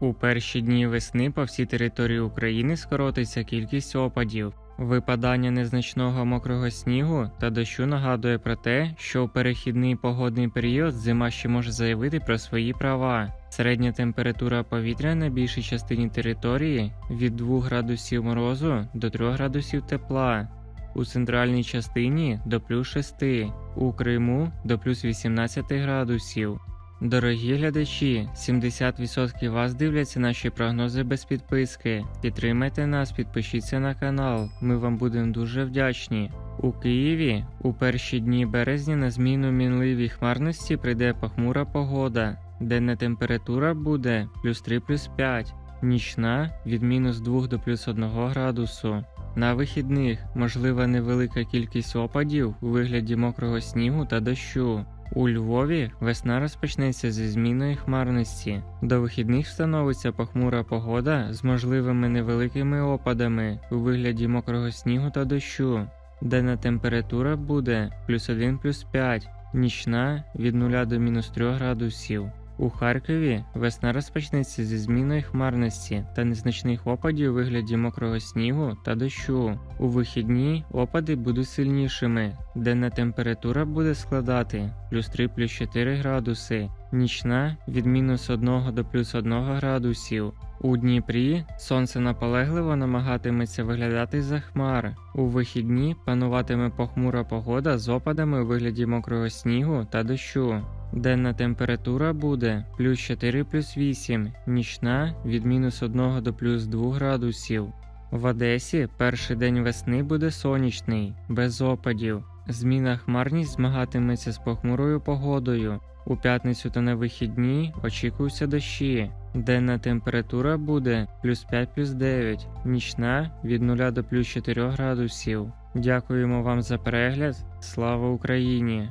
У перші дні весни по всій території України скоротиться кількість опадів. Випадання незначного мокрого снігу та дощу нагадує про те, що у перехідний погодний період зима ще може заявити про свої права. Середня температура повітря на більшій частині території від 2 градусів морозу до 3 градусів тепла. У центральній частині до плюс 6, у Криму до плюс 18 градусів. Дорогі глядачі, 70% вас дивляться наші прогнози без підписки. Підтримайте нас, підпишіться на канал. Ми вам будемо дуже вдячні. У Києві у перші дні березня на зміну мінливій хмарності прийде похмура погода. Денна температура буде плюс 3 плюс 5, нічна від мінус 2 до плюс 1 градусу. На вихідних можлива невелика кількість опадів у вигляді мокрого снігу та дощу. У Львові весна розпочнеться зі зміною хмарності. До вихідних встановиться похмура погода з можливими невеликими опадами у вигляді мокрого снігу та дощу. Денна температура буде плюс 1 плюс 5, нічна від 0 до мінус 3 градусів. У Харкові весна розпочнеться зі зміною хмарності та незначних опадів у вигляді мокрого снігу та дощу. У вихідні опади будуть сильнішими. Денна температура буде складати плюс 3 плюс 4 градуси, нічна від мінус 1 до плюс 1 градусів. У Дніпрі сонце наполегливо намагатиметься виглядати за хмар. У вихідні пануватиме похмура погода з опадами у вигляді мокрого снігу та дощу. Денна температура буде плюс 4 плюс 8, нічна від мінус 1 до плюс 2 градусів. В Одесі перший день весни буде сонячний, без опадів. Зміна хмарність змагатиметься з похмурою погодою. У п'ятницю та на вихідні очікуються дощі. Денна температура буде плюс 5 плюс 9, нічна від 0 до плюс 4 градусів. Дякуємо вам за перегляд. Слава Україні!